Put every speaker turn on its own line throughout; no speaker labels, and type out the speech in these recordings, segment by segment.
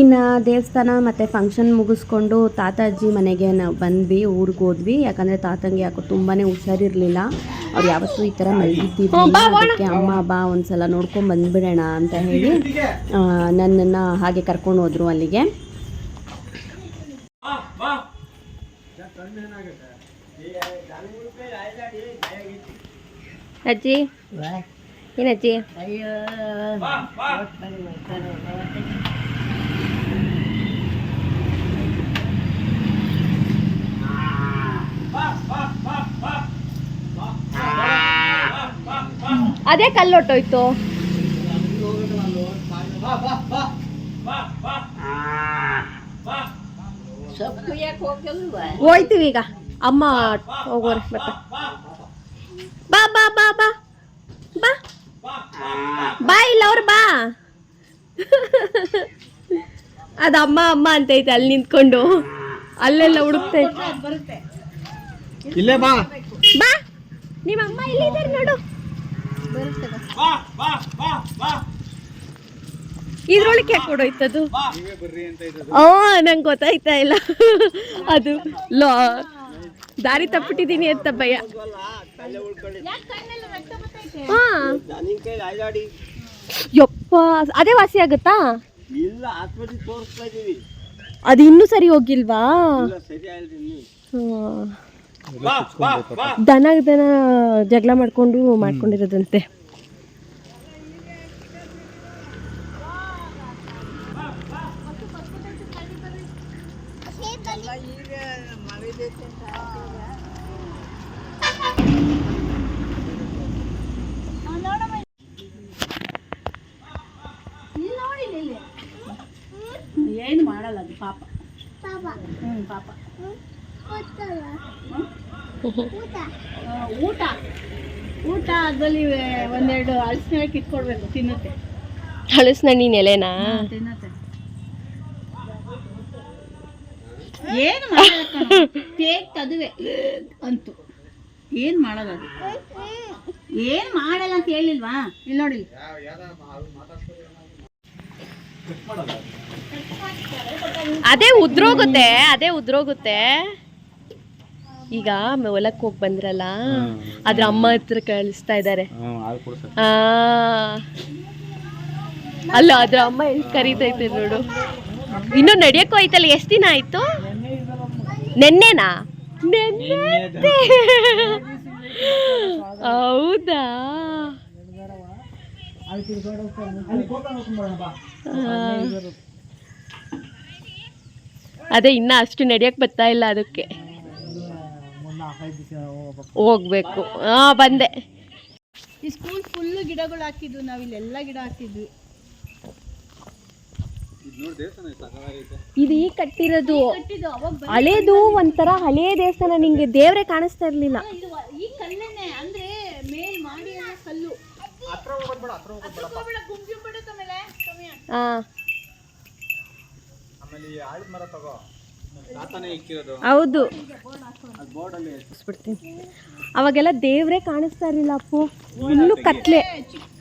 ಇನ್ನು ದೇವಸ್ಥಾನ ಮತ್ತು ಫಂಕ್ಷನ್ ಮುಗಿಸ್ಕೊಂಡು ತಾತಾಜಿ ಅಜ್ಜಿ ಮನೆಗೆ ನಾವು ಬಂದ್ವಿ ಊರಿಗೆ ಹೋದ್ವಿ. ಯಾಕಂದರೆ ತಾತಂಗೆ ಯಾಕೋ ತುಂಬಾ ಹುಷಾರಿರಲಿಲ್ಲ. ಅವ್ರು ಯಾವತ್ತೂ ಈ ಥರ ಮಲಗಿದ್ದೀವಿ ಅದಕ್ಕೆ ಅಮ್ಮ ಬಾ ಒಂದ್ಸಲ ನೋಡ್ಕೊಂಡು ಬಂದುಬಿಡೋಣ ಅಂತ ಹೇಳಿ ನನ್ನನ್ನು ಹಾಗೆ ಕರ್ಕೊಂಡು ಹೋದರು ಅಲ್ಲಿಗೆ. ಅಜ್ಜಿ. ಏನಜ್ಜಿ ಅದೇ ಕಲ್ಲೊಟ್ಟೋಯ್ತು. ಹೋಯ್ತೀವಿ ಈಗ. ಅಮ್ಮ ಹೋಗೋರ ಮತ್ತೆ ಬಾ ಬಾ ಬಾ ಬಾ. ಬಾ. ಬಾ ಇಲ್ಲ ಅವ್ರು ಬಾ. ಅದು ಅಮ್ಮ ಅಮ್ಮ ಅಂತೈತೆ ಅಲ್ಲಿ ನಿಂತ್ಕೊಂಡು. ಅಲ್ಲೆಲ್ಲ ಹುಡುಕ್ತೈತೆ
ಇಲ್ಲೇ ಬಾ.
ಬಾ. ನಿಮ್ಮ ಅಮ್ಮ ಇಲ್ಲಿದ್ದಾರೆ ನೋಡು. ಇದ್ರೊಳಗೆ ಯಾಕೆ ಕೊಡೋಯ್ತದು
ನೀವೇ ಬರ್ರಿ ಅಂತ ಇದ್ದದು
ಓ ನಂಗೆ ಗೊತ್ತಾಯ್ತಾ ಇಲ್ಲ. ಅದು ಲಾ ದಾರಿ ತಪ್ಪಿಟ್ಟಿದ್ದೀನಿ ಅಂತ ಭಯ. ಹಾ. ಯಪ್ಪ ಅದೇ ವಾಸಿ ಆಗುತ್ತಾ? ಅದು ಇನ್ನೂ ಸರಿ ಹೋಗಿಲ್ವಾ? ದನ ದನ ಜಗಳ ಮಾಡ್ಕೊಂಡು ಮಾಡ್ಕೊಂಡಿರೋದಂತೆ.
ಏನು ಮಾಡಲ್ಲ ಅದು ಪಾಪ. ಹ್ಞೂ ಪಾಪ. ಊಟ. ಊಟ ಅದರಲ್ಲಿ ಒಂದೆರಡು ಹಲಸಿನ ಕಿತ್ಕೊಡ್ಬೇಕು ತಿನ್ನುತ್ತೆ.
ಹಳಸ್ನಣ್ಣಿ ನೀನ್
ತಿನ್ನುತ್ತೆ. ಏನು ಮಾಡಲ್ಲ ಅದುವೆ ಅಂತು. ಏನು ಮಾಡಲ್ಲ ಅದು? ಏನು ಮಾಡಲ್ಲ ಅಂತ ಹೇಳಿಲ್ವಾ? ಇಲ್ಲಿ ನೋಡಿ
ಅದೇ ಉದ್ರೋಗುತ್ತೆ ಅದೇ ಉದ್ರೋಗುತ್ತೆ. ಈಗ ಹೊಲಕ್ಕೆ ಹೋಗಿ ಬಂದ್ರಲ್ಲ ಅದ್ರ ಅಮ್ಮ ಹತ್ರ ಕಳಿಸ್ತಾ ಇದ್ದಾರೆ ಅಲ್ಲ ಅದ್ರ ಅಮ್ಮ ಎಲ್ಲಿ ಕರೀತೈತೆ ನೋಡು. ಇನ್ನು ನಡಿಯಕ್ಕೂ ಆಯ್ತಲ್ಲ ಎಷ್ಟು ದಿನ ಆಯ್ತು? ನೆನ್ನೆನಾ? ನೆನ್ನೆ ಹೌದಾ? ಅದೇ ಇನ್ನ ಅಷ್ಟು ನಡಿಯಕ್ ಬರ್ತಾ ಇಲ್ಲ ಅದಕ್ಕೆ. ಹೋಗ್ಬೇಕು. ಹಾ ಬಂದೆ.
ಈ ಸ್ಕೂಲ್ ಫುಲ್ ಗಿಡಗಳು ಹಾಕಿದ್ವು ನಾವು ಇಲ್ಲೆಲ್ಲ ಗಿಡ ಹಾಕಿದ್ವಿ
ಇದು
ಈ ಕಟ್ಟಿರೋದು.
ಅವಾಗ
ಹಳೇದು ಒಂಥರ ಹಳೇ ದೇವಸ್ಥಾನ ನಿಂಗೆ ದೇವ್ರೆ ಕಾಣಿಸ್ತಾ ಇರ್ಲಿಲ್ಲ.
ಈ ಕಲ್ಲೇನೆ ಅಂದ್ರೆ ಮೇಲ್ ಮಾಡಿ ಕಲ್ಲು.
ಹಾ.
ಆಮೇಲೆ ಈ ಆಳಿದ ಮರ ತಗೋ. ತಾತನೇ ಇಕ್ಕಿರೋದು
ಹೌದು. ಅವಾಗೆಲ್ಲ ದೇವ್ರೇ ಕಾಣಿಸ್ತಾ ಇರಲಿಲ್ಲ ಅಪ್ಪು. ಫುಲ್ಲು ಕತ್ಲೆ.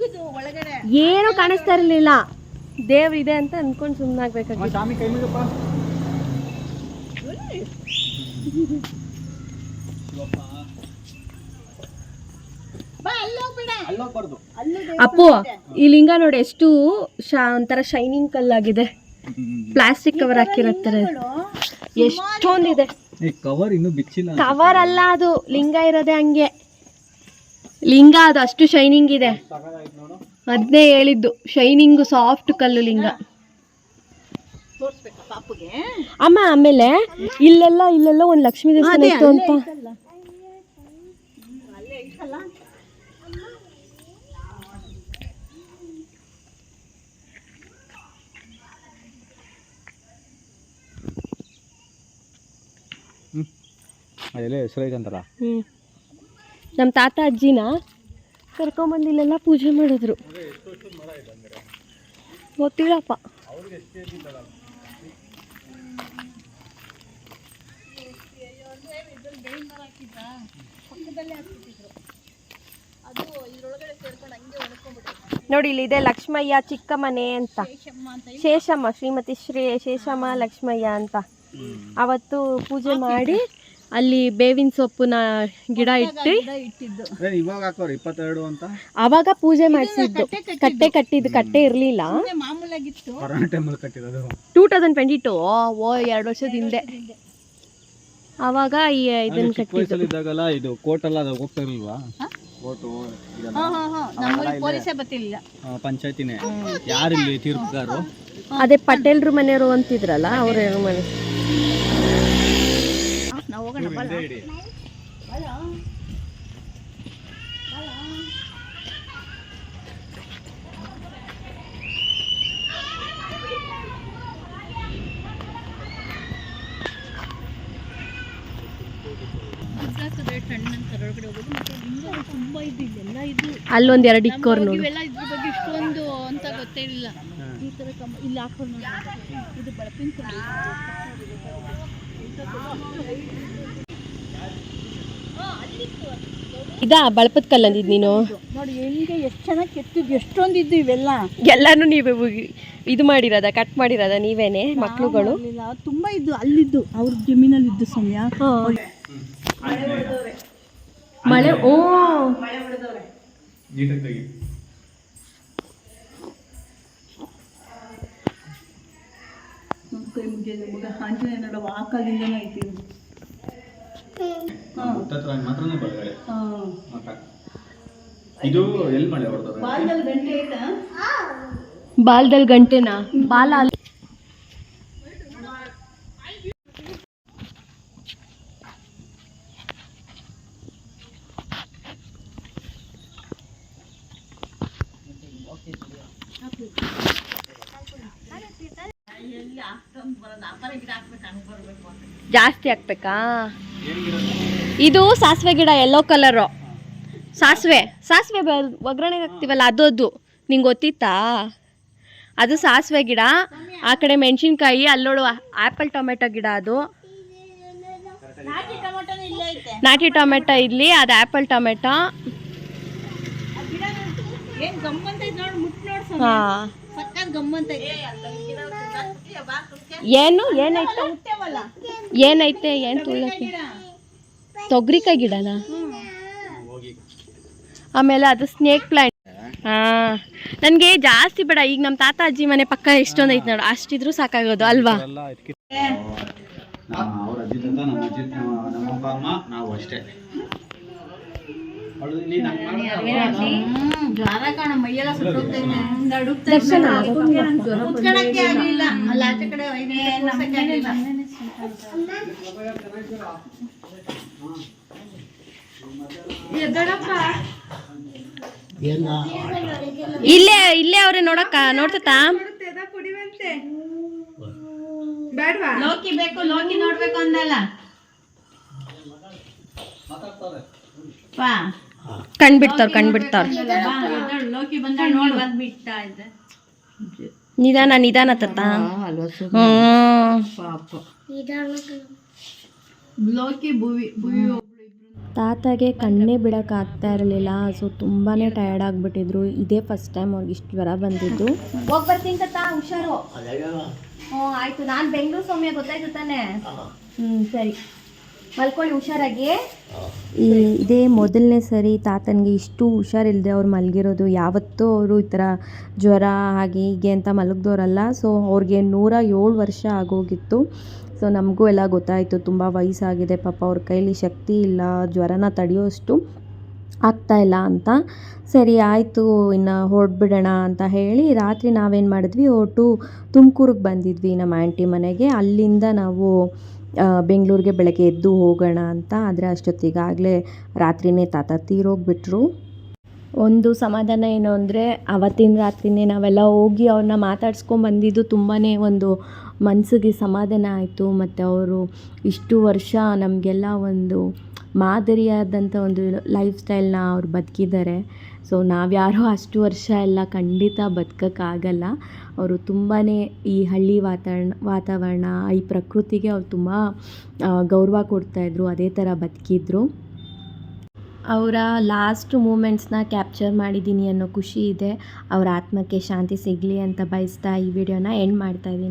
ಏನು ಒಳಗಡೆ.
ಏನೂ ಕಾಣಿಸ್ತಾ ಇರಲಿಲ್ಲ. ದೇವ್ರ ಇದೆ ಅಂತ ಅನ್ಕೊಂಡು ಸುಮ್ಮನಾಗ್ಬೇಕಾಗಿತ್ತು ಅಪ್ಪು ಈ ಲಿಂಗ ನೋಡಿ ಎಷ್ಟು ಶಾ ಒಂಥರ ಶೈನಿಂಗ್ ಕಲ್ಲಾಗಿದೆ. ಪ್ಲಾಸ್ಟಿಕ್ ಕವರ್ ಹಾಕಿರತ್ತಾರೆ ಎಷ್ಟೊಂದಿದೆ?
ಈ ಕವರ್ ಇನ್ನು ಬಿಚ್ಚಿಲ್ಲ
ಕವರ್ ಅಲ್ಲ ಅದು. ಲಿಂಗ ಇರೋದೆ ಹಂಗೆ. ಲಿಂಗ ಅದು ಅಷ್ಟು ಶೈನಿಂಗ್ ಇದೆ. ಅದನ್ನೇ ಹೇಳಿದ್ದು. ಶೈನಿಂಗ್ ಸಾಫ್ಟ್ ಕಲ್ಲು ಲಿಂಗ. ಅಮ್ಮ ಆಮೇಲೆ ಇಲ್ಲೆಲ್ಲ ಇಲ್ಲೆಲ್ಲ ಒಂದು ಲಕ್ಷ್ಮೀ ದೇವಸ್ಥಾನ ಇತ್ತು ಅಂತ.
ಅದೆಲ್ಲ ಹೆಸರು ಐತೆ
ಹ್ಞೂ ನಮ್ಮ ತಾತ ಅಜ್ಜಿನ ಕರ್ಕೊಂಬಂದು ಇಲ್ಲೆಲ್ಲ ಪೂಜೆ ಮಾಡಿದ್ರು. ಗೊತ್ತಿಲ್ಲಪ್ಪ. ನೋಡಿ ಇಲ್ಲಿ ಇದೆ ಲಕ್ಷ್ಮಯ್ಯ ಚಿಕ್ಕ ಮನೆ ಅಂತ.
ಶೇಷಮ್ಮ
ಶ್ರೀಮತಿ ಶ್ರೀ ಶೇಷಮ್ಮ ಲಕ್ಷ್ಮಯ್ಯ ಅಂತ. ಅವತ್ತು ಪೂಜೆ ಮಾಡಿ ಅಲ್ಲಿ ಬೇವಿನ ಸೊಪ್ಪು ಗಿಡ ಇಟ್ಟು ಅವಾಗ ಪೂಜೆ ಮಾಡಿಸಿದ್ದು. ಕಟ್ಟೆ ಕಟ್ಟಿದ್ದು. ಕಟ್ಟೆ ಇರಲಿಲ್ಲ. Two thousand twenty two. ಓ ಎರಡು ವರ್ಷದ ಹಿಂದೆ. ಅವಾಗ ಈ ಇದನ್ನ
ಚಿಕ್ಕ
ಕಟ್ಟಿದ್ದು.
ವಯಸ್ಸಲ್ಲಿ ಇದ್ದಾಗಲ್ಲ ಇದು ಕೋರ್ಟ್ ಎಲ್ಲ ಅದು ಹೋಗ್ತಾ ಇರಲ್ವಾ ಕೋರ್ಟು ಪಂಚಾಯತಿನೇ. ಯಾರಿಲ್ಲಿ ತೀರ್ಪುಗಾರು
ಅದೇ ಪಟೇಲ್ರು ಮನೆಯವರು ಅಂತಿದ್ರಲ್ಲ ಅವ್ರ ಮನೆ
ನಾವು ಹೋಗೋಣ ಬಾ.
ಹಿಂದೆ ಇಡಿ
ಗುಜರಾತ್ ರೇಟ್ ಹಣ್ಣು ಅಂತ ಹೊರಗಡೆ ಹೋಗೋದು ಮತ್ತೆ ಹಿಂದೆ ತುಂಬಾ ಇದು ಬಲ ಬಲ
ಅಲ್ಲೊಂದ್ ಎರಡು ಇಕ್ಕೋರ್ ನೋಡಿ.
ಇವೆಲ್ಲ ಇದ್ರ ಬಗ್ಗೆ ಇಷ್ಟೊಂದು ಅಂತ ಗೊತ್ತೇ ಇಲ್ಲ. ಈ ತರ ಇಲ್ಲಿ ಹಾಕೊಂಡು ಇದು ಬಳಪಿನ ಕಲ್ಲು.
ಇದಾ ಬಳಪದ ಕಲ್ಲಂದಿದ್ ನೀನು?
ನೋಡಿ ಹೆಂಗೆ ಎಷ್ಟು ಚೆನ್ನಾಗಿ ಕೆತ್ತಿದ್ದು ಎಷ್ಟೊಂದು ಇದ್ದು ಇವೆಲ್ಲ.
ಎಲ್ಲಾನು ನೀವೇ ಇದು ಮಾಡಿರೋದ ಕಟ್ ಮಾಡಿರೋದ ನೀವೇನೆ ಮಕ್ಳುಗಳು?
ತುಂಬಾ ಇದ್ದು ಅಲ್ಲಿದ್ದು ಅವ್ರ ಜಮೀನಲ್ಲಿ ಇದ್ದು ಸಮಯ.
ಮಳೆ ಓ.
ಕೈ ಮುಗಿಯೋದು ಮಗ ಆಂಜನೇಯ ನೋಡವ ಆ ಕಾಲದಿಂದನೂ ಐತಿ
ಮಾತ್ರನೇ ಬಲಗಡೆ
ಹಾ.
ಮಠ ಇದು ಎಲ್ಲಿ ಮಳೆ ಹೊಡೆದವ್ರೆ
ಬಾಲ್ದಲ್ಲಿ ಗಂಟೆ ಐತಾ?
ಬಾಲ್ದಲ್ಲಿ ಗಂಟೆನಾ? ಬಾಲ ಅಲ್ಲ ಜಾಸ್ತಿ ಹಾಕ್ಬೇಕಾ? ಇದು ಸಾಸಿವೆ ಗಿಡ ಎಲ್ಲೋ ಕಲರು ಸಾಸಿವೆ ಸಾಸಿವೆ ಒಗ್ಗರಣೆಗೆ ಹಾಕ್ತೀವಲ್ಲ ಅದು ಅದು. ನಿಂಗೆ ಗೊತ್ತಿತ್ತಾ? ಅದು ಸಾಸಿವೆ ಗಿಡ ಆ ಕಡೆ ಮೆಣಸಿನ್ಕಾಯಿ ಅಲ್ಲೋಳು ಆ್ಯಪಲ್ ಟೊಮೆಟೊ ಗಿಡ ಅದು.
ನಾಟಿ
ಟೊಮೆಟೊ ಇಲ್ಲಿ ಅದು ಆ್ಯಪಲ್ ಟೊಮೆಟೊ ಹಾಂ. ಏನು
ಏನಾಯ್ತು?
ಏನೈತೆ ಏನು ತುಳಕ್ಕೆ ತೊಗರಿಕಾಯಿ ಗಿಡನಾ? ಆಮೇಲೆ ಅದು ಸ್ನೇಕ್ ಪ್ಲಾಂಟ್ ಹಾಂ. ನನಗೆ ಜಾಸ್ತಿ ಬೇಡ ಈಗ ನಮ್ಮ ತಾತ ಅಜ್ಜಿ ಮನೆ ಪಕ್ಕ ಎಷ್ಟೊಂದು ಐತೆ ನೋಡು ಅಷ್ಟಿದ್ರು ಸಾಕಾಗೋದು ಅಲ್ವಾ?
ಎಲ್ಲ
ಇಲ್ಲೇ ಇಲ್ಲೇ ಅವ್ರೆ ನೋಡಕ್ಕ ನೋಡ್ತಾ
ಲೋಕಿ ಬೇಕು ಲೋಕಿ ನೋಡ್ಬೇಕು ಅಂದಲ್ಲ. ಕಣ್ಬಿಡ್ತಾರ ಕಣ್ಬಿಡ್ತಾರ ಲೋಕಿ ಬಂದ ನೋಡಿ. ಬಂದ್ಬಿಡ್ತಾ ಇದ್ದೆ
ನಿಧಾನ ನಿಧಾನ ತತ್ತ ತಾತಾಗೆ
ಲೋಕಿ ಭುವಿ ಭುವಿ ಒಬ್ಳು ಇಬ್ರು.
ತಾತಗೆ ಕಣ್ಣೇ ಬಿಡೋಕ್ಕಾಗ್ತಾ ಇರಲಿಲ್ಲ ಸೊ ತುಂಬಾ ಟಯರ್ಡ್ ಆಗಿಬಿಟ್ಟಿದ್ರು. ಇದೇ ಫಸ್ಟ್ ಟೈಮ್ ಅವ್ರಿಗೆ ಇಷ್ಟು ಜ್ವರ ಬಂದಿದ್ದು. ಹೋಗಿ ಬರ್ತೀನಿ ತಾತ ಹುಷಾರು. ಹ್ಞೂ ಆಯಿತು. ನಾನು ಬೆಂಗಳೂರು ಸೌಮ್ಯ ಗೊತ್ತಾಯ್ತು ತಾನೇ. ಹ್ಞೂ ಸರಿ. ಮಲ್ಕೊಳ್ಳಿ ಹುಷಾರಾಗಿ ಇದೇ ಮೊದಲನೇ ಸರಿ ತಾತನಿಗೆ ಇಷ್ಟು ಹುಷಾರಿಲ್ಲದೆ ಅವ್ರು ಮಲಗಿರೋದು, ಯಾವತ್ತೂ ಅವರು ಈ ಥರ ಜ್ವರ ಹಾಗೆ ಹೀಗೆ ಅಂತ ಮಲಗ್ದವ್ರಲ್ಲ ಸೊ ಅವ್ರಿಗೆ ನೂರ ಏಳು ವರ್ಷ ಆಗೋಗಿತ್ತು. ಸೊ ನಮಗೂ ಎಲ್ಲ ಗೊತ್ತಾಯಿತು, ತುಂಬ ವಯಸ್ಸಾಗಿದೆ ಪಾಪ, ಅವ್ರ ಕೈಲಿ ಶಕ್ತಿ ಇಲ್ಲ, ಜ್ವರನ ತಡೆಯೋಷ್ಟು ಆಗ್ತಾ ಇಲ್ಲ ಅಂತ. ಸರಿ, ಆಯಿತು, ಇನ್ನು ಹೊರಡ್ಬಿಡೋಣ ಅಂತ ಹೇಳಿ ರಾತ್ರಿ ನಾವೇನು ಮಾಡಿದ್ವಿ ಒಟ್ಟು ತುಮಕೂರಿಗೆ ಬಂದಿದ್ವಿ ನಮ್ಮ ಆಂಟಿ ಮನೆಗೆ. ಅಲ್ಲಿಂದ ನಾವು ಬೆಂಗಳೂರಿಗೆ ಬೆಳಗ್ಗೆ ಎದ್ದು ಹೋಗೋಣ ಅಂತ. ಆದರೆ ಅಷ್ಟೊತ್ತಿಗಾಗಲೇ ರಾತ್ರಿನೇ ತಾತ ತೀರೋಗ್ಬಿಟ್ರು. ಒಂದು ಸಮಾಧಾನ ಏನು ಅಂದರೆ, ಅವತ್ತಿನ ರಾತ್ರಿನೇ ನಾವೆಲ್ಲ ಹೋಗಿ ಅವ್ರನ್ನ ಮಾತಾಡ್ಸ್ಕೊಂಡು ಬಂದಿದ್ದು ತುಂಬಾ ಒಂದು ಮನಸ್ಸಿಗೆ ಸಮಾಧಾನ ಆಯಿತು. ಮತ್ತು ಅವರು ಇಷ್ಟು ವರ್ಷ ನಮಗೆಲ್ಲ ಒಂದು ಮಾದರಿಯಾದಂಥ ಒಂದು ಲೈಫ್ ಸ್ಟೈಲ್ನ ಅವ್ರು ಬದುಕಿದ್ದಾರೆ. ಸೊ ನಾವ್ಯಾರೂ ಅಷ್ಟು ವರ್ಷ ಎಲ್ಲ ಖಂಡಿತ ಬದುಕೋಕ್ಕಾಗಲ್ಲ. ಅವರು ತುಂಬಾ ಈ ಹಳ್ಳಿ ವಾತಾವರಣ ವಾತಾವರಣ, ಈ ಪ್ರಕೃತಿಗೆ ಅವ್ರು ತುಂಬ ಗೌರವ ಕೊಡ್ತಾಯಿದ್ರು ಅದೇ ಥರ ಬದುಕಿದ್ರು. ಅವರ ಲಾಸ್ಟ್ ಮೂಮೆಂಟ್ಸ್ನ ಕ್ಯಾಪ್ಚರ್ ಮಾಡಿದ್ದೀನಿ ಅನ್ನೋ ಖುಷಿ ಇದೆ. ಅವರ ಆತ್ಮಕ್ಕೆ ಶಾಂತಿ ಸಿಗಲಿ ಅಂತ ಬಯಸ್ತಾ ಈ ವಿಡಿಯೋನ ಎಂಡ್ ಮಾಡ್ತಾ ಇದ್ದೀನಿ.